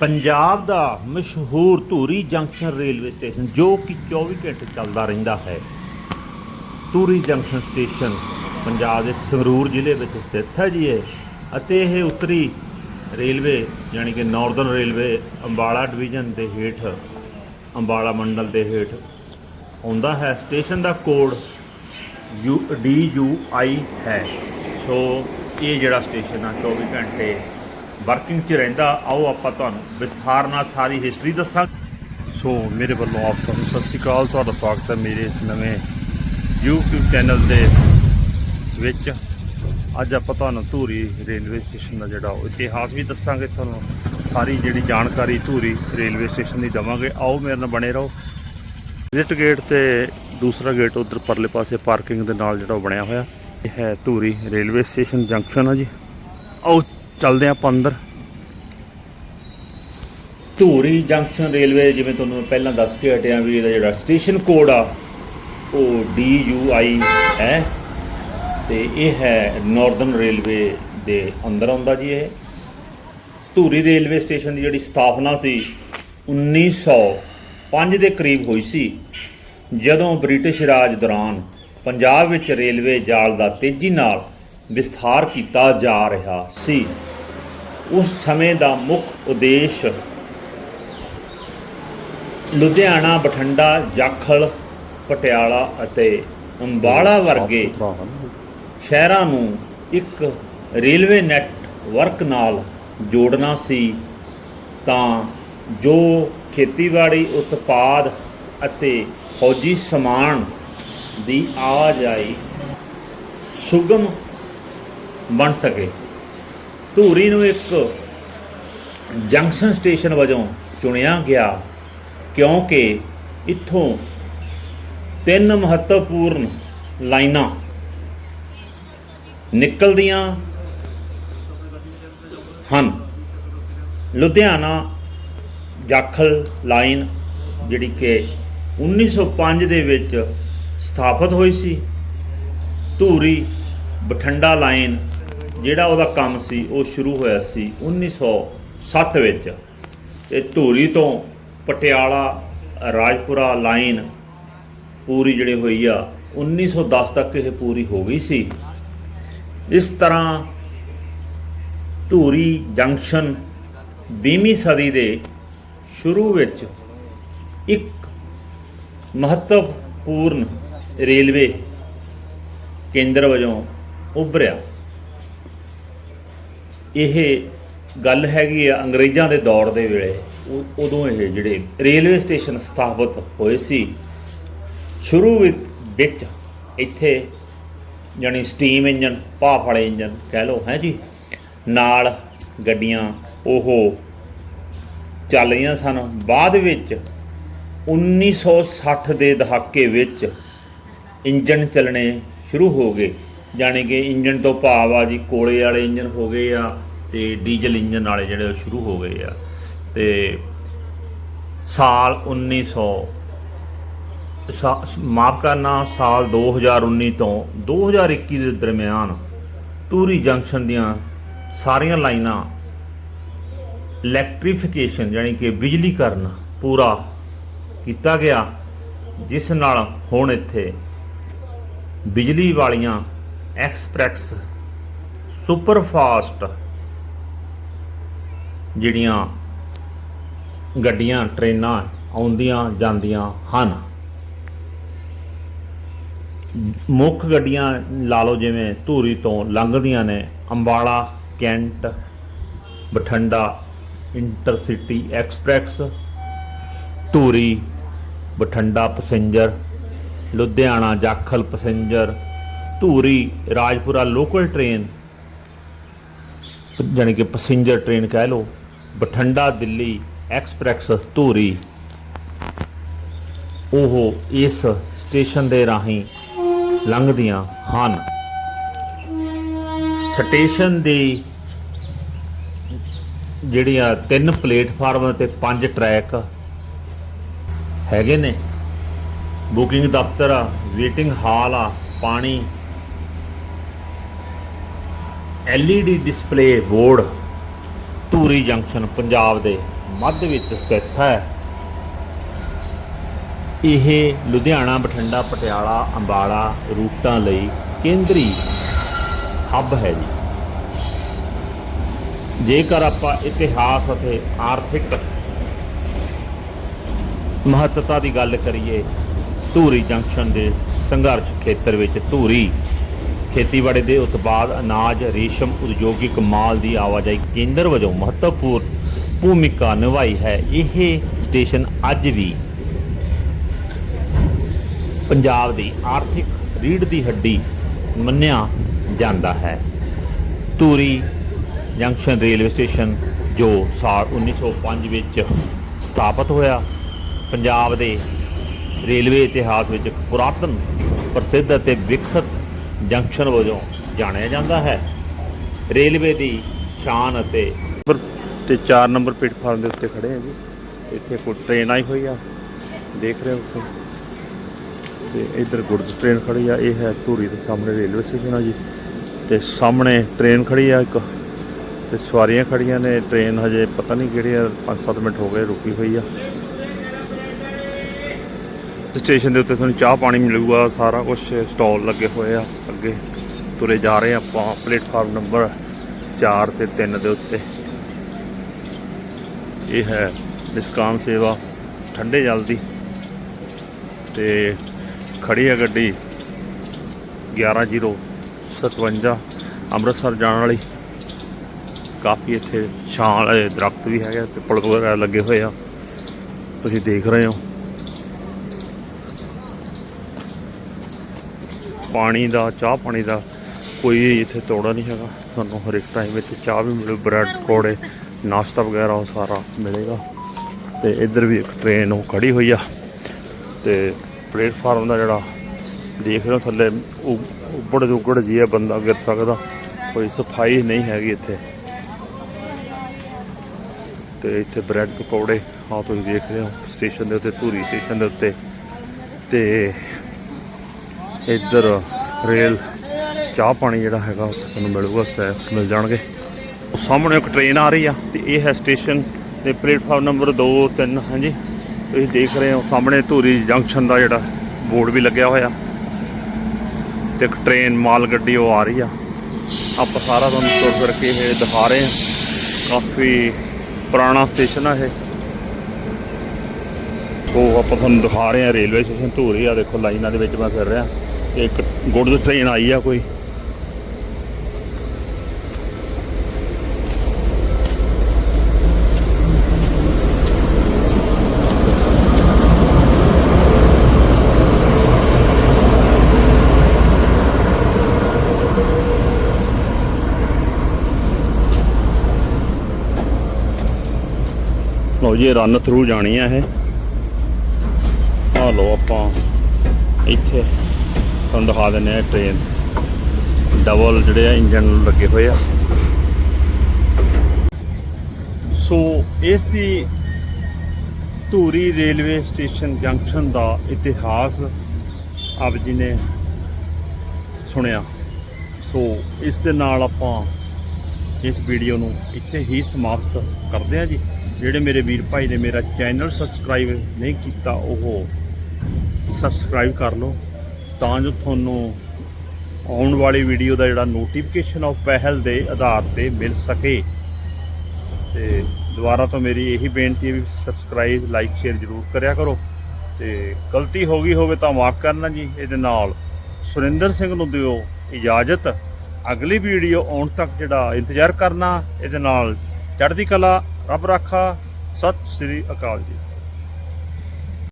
ਪੰਜਾਬ ਦਾ ਮਸ਼ਹੂਰ Dhuri junction railway station, ਜੋ ਕਿ 24 ਘੰਟੇ ਚੱਲਦਾ ਰਹਿੰਦਾ ਹੈ। ਧੂਰੀ ਜੰਕਸ਼ਨ ਸਟੇਸ਼ਨ ਪੰਜਾਬ ਦੇ ਸੰਗਰੂਰ ਜ਼ਿਲ੍ਹੇ ਵਿੱਚ ਸਥਿਤ ਹੈ ਜੀ ਇਹ। ਅਤੇ ਇਹ ਉੱਤਰੀ ਰੇਲਵੇ ਯਾਨੀ ਕਿ ਨਾਰਥਰਨ ਰੇਲਵੇ, ਅੰਬਾਲਾ ਡਿਵੀਜ਼ਨ ਦੇ ਹੇਠ, ਅੰਬਾਲਾ ਮੰਡਲ ਦੇ ਹੇਠ ਆਉਂਦਾ ਹੈ। Station the code U, D U I ਹੈ। ਸੋ ਇਹ ਜਿਹੜਾ ਸਟੇਸ਼ਨ ਆ 24 ਘੰਟੇ ਵਰਕਿੰਗ 'ਚ ਰਹਿੰਦਾ, ਆਓ ਆਪਾਂ ਤੁਹਾਨੂੰ ਵਿਸਥਾਰ ਨਾਲ ਸਾਰੀ ਹਿਸਟਰੀ ਦੱਸਾਂ ਸੋ ਮੇਰੇ ਵੱਲੋਂ ਆਪ ਸਭ ਨੂੰ ਸਤਿ ਸ਼੍ਰੀ ਅਕਾਲ, ਤੁਹਾਡਾ ਸਵਾਗਤ ਹੈ ਮੇਰੇ ਇਸ ਨਵੇਂ YouTube ਚੈਨਲ ਦੇ ਵਿੱਚ। ਅੱਜ ਆਪਾਂ ਤੁਹਾਨੂੰ ਧੂਰੀ ਰੇਲਵੇ ਸਟੇਸ਼ਨ ਦਾ ਜਿਹੜਾ ਉਹ ਇਤਿਹਾਸ ਵੀ ਦੱਸਾਂਗੇ, ਤੁਹਾਨੂੰ ਸਾਰੀ ਜਿਹੜੀ ਜਾਣਕਾਰੀ ਧੂਰੀ ਰੇਲਵੇ ਸਟੇਸ਼ਨ ਦੀ ਦਵਾਂਗੇ। ਆਓ ਮੇਰੇ ਨਾਲ ਬਣੇ ਰਹੋ। ਵਿਜ਼ਿਟ ਗੇਟ ਤੇ ਦੂਸਰਾ ਗੇਟ ਉਧਰ ਪਰਲੇ ਪਾਸੇ ਪਾਰਕਿੰਗ ਦੇ ਨਾਲ ਜਿਹੜਾ ਉਹ ਬਣਿਆ ਹੋਇਆ, ਇਹ ਹੈ ਧੂਰੀ ਰੇਲਵੇ ਸਟੇਸ਼ਨ ਜੰਕਸ਼ਨ ਆ ਜੀ। ਆਓ ਚੱਲਦੇ ਹਾਂ ਆਪਾਂ ਅੰਦਰ। ਧੂਰੀ ਜੰਕਸ਼ਨ ਰੇਲਵੇ, ਜਿਵੇਂ ਤੁਹਾਨੂੰ ਮੈਂ ਪਹਿਲਾਂ ਦੱਸ ਕੇ ਹਟਿਆ ਵੀ ਇਹਦਾ ਜਿਹੜਾ ਸਟੇਸ਼ਨ ਕੋਡ ਆ, ਉਹ ਡੀ ਯੂ ਆਈ ਹੈ। ਤੇ ਇਹ ਹੈ ਨਾਰਥਰਨ ਰੇਲਵੇ ਦੇ ਅੰਦਰ ਆਉਂਦਾ ਜੀ ਇਹ। ਧੂਰੀ ਰੇਲਵੇ ਸਟੇਸ਼ਨ ਦੀ ਜਿਹੜੀ ਸਥਾਪਨਾ ਸੀ 1905 ਦੇ ਕਰੀਬ ਹੋਈ ਸੀ। ਜਦੋਂ ਬ੍ਰਿਟਿਸ਼ ਰਾਜ ਦੌਰਾਨ ਪੰਜਾਬ ਵਿੱਚ ਰੇਲਵੇ ਜਾਲ ਦਾ ਤੇਜ਼ੀ ਨਾਲ ਵਿਸਥਾਰ ਕੀਤਾ ਜਾ ਰਿਹਾ ਸੀ। ਉਸ ਸਮੇਂ ਦਾ ਮੁੱਖ ਉਦੇਸ਼ ਲੁਧਿਆਣਾ ਬਠਿੰਡਾ ਜਾਖਲ ਪਟਿਆਲਾ ਅਤੇ ਅੰਬਾਲਾ ਵਰਗੇ ਸ਼ਹਿਰਾਂ ਨੂੰ ਇੱਕ ਰੇਲਵੇ ਨੈਟਵਰਕ ਨਾਲ ਜੋੜਨਾ ਸੀ ਤਾਂ ਜੋ ਖੇਤੀਬਾੜੀ ਉਤਪਾਦ ਅਤੇ ਫੌਜੀ ਸਮਾਨ ਦੀ ਆਵਾਜਾਈ ਸੁਗਮ ਬਣ ਸਕੇ। ਧੂਰੀ ਨੂੰ ਇੱਕ ਜੰਕਸ਼ਨ ਸਟੇਸ਼ਨ ਵਜੋਂ ਚੁਣਿਆ ਗਿਆ, ਕਿਉਂਕਿ ਇੱਥੋਂ ਤਿੰਨ ਮਹੱਤਵਪੂਰਨ ਲਾਈਨਾਂ ਨਿਕਲਦੀਆਂ ਹਨ। ਲੁਧਿਆਣਾ ਜਾਖਲ ਲਾਈਨ, ਜਿਹੜੀ ਕਿ 1905 ਦੇ ਵਿੱਚ ਸਥਾਪਿਤ ਹੋਈ ਸੀ। ਧੂਰੀ ਬਠਿੰਡਾ ਲਾਈਨ ਜਿਹੜਾ ਉਹਦਾ ਕੰਮ ਸੀ, ਉਹ ਸ਼ੁਰੂ ਹੋਇਆ ਸੀ 1907 ਵਿੱਚ। ਤੇ ਧੂਰੀ ਤੋਂ ਪਟਿਆਲਾ, ਰਾਜਪੁਰਾ ਲਾਈਨ ਪੂਰੀ ਜਿਹੜੀ ਹੋਈ ਆ 1910 ਤੱਕ ਇਹ ਪੂਰੀ ਹੋ ਗਈ ਸੀ। ਇਸ ਤਰ੍ਹਾਂ ਧੂਰੀ ਜੰਕਸ਼ਨ 20ਵੀਂ ਸਦੀ ਦੇ ਸ਼ੁਰੂ ਵਿੱਚ ਇੱਕ ਮਹੱਤਵਪੂਰਨ ਰੇਲਵੇ ਕੇਂਦਰ ਵਜੋਂ ਉਭਰਿਆ। ਇਹ ਗੱਲ ਹੈਗੀ ਆ ਅੰਗਰੇਜ਼ਾਂ ਦੇ ਦੌਰ ਦੇ ਵੇਲੇ। ਉ- ਉਦੋਂ ਇਹ ਜਿਹੜੇ ਰੇਲਵੇ ਸਟੇਸ਼ਨ ਸਥਾਪਿਤ ਹੋਏ ਸੀ, ਸ਼ੁਰੂ ਵਿੱਚ ਵਿੱਚ ਇੱਥੇ ਜਾਣੀ ਸਟੀਮ ਇੰਜਨ ਭਾਫ ਵਾਲੇ ਇੰਜਨ ਕਹਿ ਲਓ, ਹੈ ਜੀ? ਨਾਲ ਗੱਡੀਆਂ ਉਹ ਚੱਲ ਰਹੀਆਂ ਸਨ। ਬਾਅਦ ਵਿੱਚ 1960 ਦੇ ਦਹਾਕੇ ਵਿੱਚ ਇੰਜਨ ਚੱਲਣੇ ਸ਼ੁਰੂ ਹੋ ਗਏ। ਜਾਣੀ ਕਿ ਇੰਜਨ ਤੋਂ ਭਾਵ ਆ ਜੀ, ਕੋਲੇ ਵਾਲੇ ਇੰਜਨ ਹੋ ਗਏ ਆ ਤੇ ਡੀਜ਼ਲ ਇੰਜਨ ਵਾਲੇ ਜਿਹੜੇ ਉਹ ਸ਼ੁਰੂ ਹੋ ਗਏ ਆ। ਤੇ ਸਾਲ 1900 ਸਾ- ਮਾਫ ਕਰਨਾ, ਸਾਲ 2019 ਤੋਂ 2021 ਦੇ ਦਰਮਿਆਨ ਟੂਰੀ ਜੰਕਸ਼ਨ ਦੀਆਂ ਸਾਰੀਆਂ ਲਾਈਨਾਂ ਇਲੈਕਟ੍ਰੀਫਿਕੇਸ਼ਨ ਯਾਨੀ ਕਿ ਬਿਜਲੀਕਰਨ ਪੂਰਾ ਕੀਤਾ ਗਿਆ, ਜਿਸ ਨਾਲ ਹੁਣ ਇੱਥੇ ਬਿਜਲੀ ਵਾਲੀਆਂ ਐਕਸਪ੍ਰੈਸ ਸੁਪਰ ਫਾਸਟ ਜਿਹੜੀਆਂ ਗੱਡੀਆਂ, ਟ੍ਰੇਨਾਂ ਆਉਂਦੀਆਂ ਜਾਂਦੀਆਂ ਹਨ। ਮੁੱਖ ਗੱਡੀਆਂ ਲਾ ਲਓ ਜਿਵੇਂ ਧੂਰੀ ਤੋਂ ਲੰਘਦੀਆਂ ਨੇ, Ambala, cantt, Bathinda, intercity express, Dhuri, Bathinda passenger, Ludhiana Jakhal passenger Dhuri, Rajpura local train ਜਾਣੀ ਕਿ ਪੈਸੇਂਜਰ ਟ੍ਰੇਨ ਕਹਿ ਲਓ, ਬਠਿੰਡਾ ਦਿੱਲੀ ਐਕਸਪ੍ਰੈਸ ਧੂਰੀ। ਉਹ ਇਸ ਸਟੇਸ਼ਨ ਦੇ ਰਾਹੀਂ ਲੰਘਦੀਆਂ ਹਨ। ਸਟੇਸ਼ਨ ਦੀ ਜਿਹੜੀਆਂ ਤਿੰਨ ਪਲੇਟਫਾਰਮ ਤੇ ਪੰਜ ਟਰੈਕ ਹੈਗੇ ਨੇ। ਬੁਕਿੰਗ ਦਫ਼ਤਰ ਆ ਵੇਟਿੰਗ ਹਾਲ ਆ, ਪਾਣੀ LED display board Dhuri junction Punjab ਦੇ ਮੱਧ ਵਿੱਚ ਸਥਿਤ ਹੈ। ਇਹ ਲੁਧਿਆਣਾ, ਬਠਿੰਡਾ, ਪਟਿਆਲਾ, ਅੰਬਾਲਾ ਰੂਟਾਂ ਲਈ ਕੇਂਦਰੀ ਹੱਬ ਹੈ ਜੀ। ਜੇਕਰ ਆਪਾਂ ਇਤਿਹਾਸ ਅਤੇ ਆਰਥਿਕ ਮਹੱਤਤਾ ਦੀ ਗੱਲ ਕਰੀਏ, ਧੂਰੀ ਜੰਕਸ਼ਨ ਦੇ ਸੰਘਰਸ਼ ਖੇਤਰ ਵਿੱਚ ਧੂਰੀ ਖੇਤੀਬਾੜੀ ਦੇ ਉਤਪਾਦ, ਅਨਾਜ, ਰੇਸ਼ਮ, ਉਦਯੋਗਿਕ ਮਾਲ ਦੀ ਆਵਾਜਾਈ ਕੇਂਦਰ ਵਜੋਂ ਮਹੱਤਵਪੂਰਨ ਭੂਮਿਕਾ ਨਿਭਾਈ ਹੈ। ਇਹ ਸਟੇਸ਼ਨ ਅੱਜ ਵੀ ਪੰਜਾਬ ਦੀ ਆਰਥਿਕ ਰੀੜ ਦੀ ਹੱਡੀ ਮੰਨਿਆ ਜਾਂਦਾ ਹੈ। ਧੂਰੀ ਜੰਕਸ਼ਨ ਰੇਲਵੇ ਸਟੇਸ਼ਨ, ਜੋ ਸਾਲ 1905 ਵਿੱਚ ਸਥਾਪਿਤ ਹੋਇਆ, ਪੰਜਾਬ ਦੇ ਰੇਲਵੇ ਇਤਿਹਾਸ ਵਿੱਚ ਇੱਕ ਪੁਰਾਤਨ ਪ੍ਰਸਿੱਧ ਅਤੇ ਵਿਕਸਿਤ ਜੰਕਸ਼ਨ ਵਜੋਂ ਜਾਣਿਆ ਜਾਂਦਾ ਹੈ। ਰੇਲਵੇ ਦੀ ਸ਼ਾਨ ਅਤੇ ਤੇ 4 ਨੰਬਰ ਪਲੇਟਫਾਰਮ ਦੇ ਉੱਤੇ ਖੜੇ ਆ ਜੀ। ਇੱਥੇ ਕੋਈ ਟ੍ਰੇਨ ਆਈ ਹੋਈ ਆ। ਦੇਖ ਰਹੇ ਹੋ ਉੱਥੇ ਤੇ ਇੱਧਰ ਗੁਰਜ ਟ੍ਰੇਨ ਖੜੀ ਆ। ਇਹ ਹੈ ਧੂਰੀ ਦੇ ਸਾਹਮਣੇ ਰੇਲਵੇ ਸਟੇਸ਼ਨ ਆ ਜੀ। ਤੇ ਸਾਹਮਣੇ ਟ੍ਰੇਨ ਖੜੀ ਆ ਇੱਕ। ਤੇ ਸਵਾਰੀਆਂ ਖੜੀਆਂ ਨੇ। ਟ੍ਰੇਨ ਹਜੇ ਪਤਾ ਨਹੀਂ ਕਿਹੜੀ ਆ। 5-7 ਮਿੰਟ ਹੋ ਗਏ ਰੁਕੀ ਹੋਈ ਆ। ਸਟੇਸ਼ਨ ਦੇ ਉੱਤੇ ਤੁਹਾਨੂੰ ਚਾਹ ਪਾਣੀ ਮਿਲੂਗਾ, ਸਾਰਾ ਕੁਝ ਸਟਾਲ ਲੱਗੇ ਹੋਏ ਆ, ਅੱਗੇ ਤੁਰੇ ਜਾ ਰਹੇ ਆ ਆਪਾਂ, ਪਲੇਟਫਾਰਮ ਨੰਬਰ 4 ਤੇ 3 ਦੇ ਉੱਤੇ। ਇਹ ਹੈ ਡਿਸਕਾਮ ਸੇਵਾ, ਠੰਡੇ ਜਲ ਦੀ। ਤੇ ਖੜੀ ਹੈ ਗੱਡੀ 11057 ਅੰਮ੍ਰਿਤਸਰ ਜਾਣ ਵਾਲੀ। ਕਾਫੀ ਇੱਥੇ ਛਾਂ ਵਾਲੇ ਦਰਖਤ ਵੀ ਹੈਗੇ ਪਿੱਪਲ ਵਗੈਰਾ ਲੱਗੇ ਹੋਏ ਆ। ਤੁਸੀਂ ਦੇਖ ਰਹੇ ਹੋ। ਪਾਣੀ ਦਾ, ਚਾਹ ਪਾਣੀ ਦਾ ਕੋਈ ਇੱਥੇ ਤੋੜਾ ਨਹੀਂ ਹੈਗਾ। ਤੁਹਾਨੂੰ ਹਰ ਇੱਕ ਟਾਈਮ ਇੱਥੇ ਚਾਹ ਵੀ ਮਿਲੂ, ਬ੍ਰੈਡ ਪਕੌੜੇ, ਨਾਸ਼ਤਾ ਵਗੈਰਾ ਉਹ ਸਾਰਾ ਮਿਲੇਗਾ। ਤੇ ਇੱਧਰ ਵੀ ਇੱਕ ਟ੍ਰੇਨ ਉਹ ਖੜੀ ਹੋਈ ਆ। ਤੇ ਪਲੇਟਫਾਰਮ ਦਾ ਜਿਹੜਾ ਦੇਖ ਰਹੇ ਹੋ ਥੱਲੇ ਉ- ਉੱਬੜ ਦੁੱਗੜ ਜੀ ਹੈ ਬੰਦਾ ਗਿਰ ਸਕਦਾ। ਕੋਈ ਸਫ਼ਾਈ ਨਹੀਂ ਹੈਗੀ ਇੱਥੇ। ਤੇ ਇੱਥੇ ਬ੍ਰੈਡ ਪਕੌੜੇ ਆ ਤੁਸੀਂ ਦੇਖ ਰਹੇ ਹੋ, ਸਟੇਸ਼ਨ ਦੇ ਉੱਤੇ, ਧੂਰੀ ਸਟੇਸ਼ਨ ਦੇ ਉੱਤੇ। ਤੇ ਇੱਧਰ ਰੇਲ ਚਾਹ ਪਾਣੀ ਜਿਹੜਾ ਹੈਗਾ ਤੁਹਾਨੂੰ ਮਿਲੂਗਾ ਸਨੈਕਸ ਮਿਲ ਜਾਣਗੇ। ਉਹ ਸਾਹਮਣੇ ਇੱਕ ਟ੍ਰੇਨ ਆ ਰਹੀ ਆ ਤੇ ਇਹ ਹੈ ਸਟੇਸ਼ਨ ਤੇ ਪਲੇਟਫਾਰਮ ਨੰਬਰ 2 3 ਹਾਂਜੀ। ਤੁਸੀਂ ਦੇਖ ਰਹੇ ਹੋ, ਸਾਹਮਣੇ ਧੂਰੀ ਜੰਕਸ਼ਨ ਦਾ ਜਿਹੜਾ ਬੋਰਡ ਵੀ ਲੱਗਿਆ ਹੋਇਆ। ਤੇ ਇੱਕ ਟ੍ਰੇਨ ਮਾਲ ਗੱਡੀ ਉਹ ਆ ਰਹੀ ਆ। ਆਪਾਂ ਸਾਰਾ ਤੁਹਾਨੂੰ ਤੁਰ ਫਿਰ ਕੇ ਇਹ ਦਿਖਾ ਰਹੇ ਹਾਂ। ਕਾਫੀ ਪੁਰਾਣਾ ਸਟੇਸ਼ਨ ਆ ਇਹ। ਉਹ ਆਪਾਂ ਤੁਹਾਨੂੰ ਦਿਖਾ ਰਹੇ ਹਾਂ ਰੇਲਵੇ ਸਟੇਸ਼ਨ ਧੂਰੀ ਆ। ਦੇਖੋ ਲਾਈਨਾਂ ਦੇ ਵਿੱਚ ਮੈਂ ਫਿਰ ਰਿਹਾ। ਇੱਕ ਗੁੜਜ਼ ਟ੍ਰੇਨ ਆਈ ਆ ਕੋਈ। ਲਓ ਜੀ ਰਨ ਥਰੂ ਜਾਣੀ ਆ ਇਹ। ਆ ਲਓ ਆਪਾਂ ਇੱਥੇ। ਤੁਹਾਨੂੰ ਦਿਖਾ ਦਿੰਦੇ ਆ ਟ੍ਰੇਨ ਡਬਲ ਜਿਹੜੇ ਆ ਇੰਜਨ ਲੱਗੇ ਹੋਏ ਆ। ਸੋ ਇਹ ਸੀ ਧੂਰੀ ਰੇਲਵੇ ਸਟੇਸ਼ਨ ਜੰਕਸ਼ਨ ਦਾ ਇਤਿਹਾਸ ਆਪ ਜੀ ਨੇ ਸੁਣਿਆ। ਸੋ ਇਸ ਦੇ ਨਾਲ ਆਪਾਂ ਇਸ ਵੀਡੀਓ ਨੂੰ ਇੱਥੇ ਹੀ ਸਮਾਪਤ ਕਰਦੇ ਹਾਂ ਜੀ। ਜਿਹੜੇ ਮੇਰੇ ਵੀਰ ਭਾਈ ਨੇ ਮੇਰਾ ਚੈਨਲ ਸਬਸਕ੍ਰਾਈਬ ਨਹੀਂ ਕੀਤਾ, ਉਹ ਸਬਸਕ੍ਰਾਈਬ ਕਰ ਲਓ। ਤਾਂ ਜੋ ਤੁਹਾਨੂੰ ਆਉਣ ਵਾਲੀ ਵੀਡੀਓ ਦਾ ਜਿਹੜਾ ਨੋਟੀਫਿਕੇਸ਼ਨ ਆ ਉਹ ਪਹਿਲ ਦੇ ਆਧਾਰ ਤੇ ਮਿਲ ਸਕੇ। ਤੇ ਦੁਬਾਰਾ ਤੋਂ ਮੇਰੀ ਇਹੀ ਬੇਨਤੀ ਹੈ ਵੀ ਸਬਸਕ੍ਰਾਈਬ ਲਾਈਕ ਸ਼ੇਅਰ ਜ਼ਰੂਰ ਕਰਿਆ ਕਰੋ। ਤੇ ਗਲਤੀ ਹੋ ਗਈ ਹੋਵੇ ਤਾਂ ਮਾਫ ਕਰਨਾ ਜੀ। ਇਹਦੇ ਨਾਲ ਸੁਰਿੰਦਰ ਸਿੰਘ ਨੂੰ ਦਿਓ ਇਜਾਜ਼ਤ। ਅਗਲੀ ਵੀਡੀਓ ਆਉਣ ਤੱਕ ਜਿਹੜਾ ਇੰਤਜ਼ਾਰ ਕਰਨਾ, ਇਹਦੇ ਨਾਲ ਚੜ੍ਹਦੀ ਕਲਾ, ਰੱਬ ਰਾਖਾ। ਸਤਿ ਸ੍ਰੀ ਅਕਾਲ ਜੀ।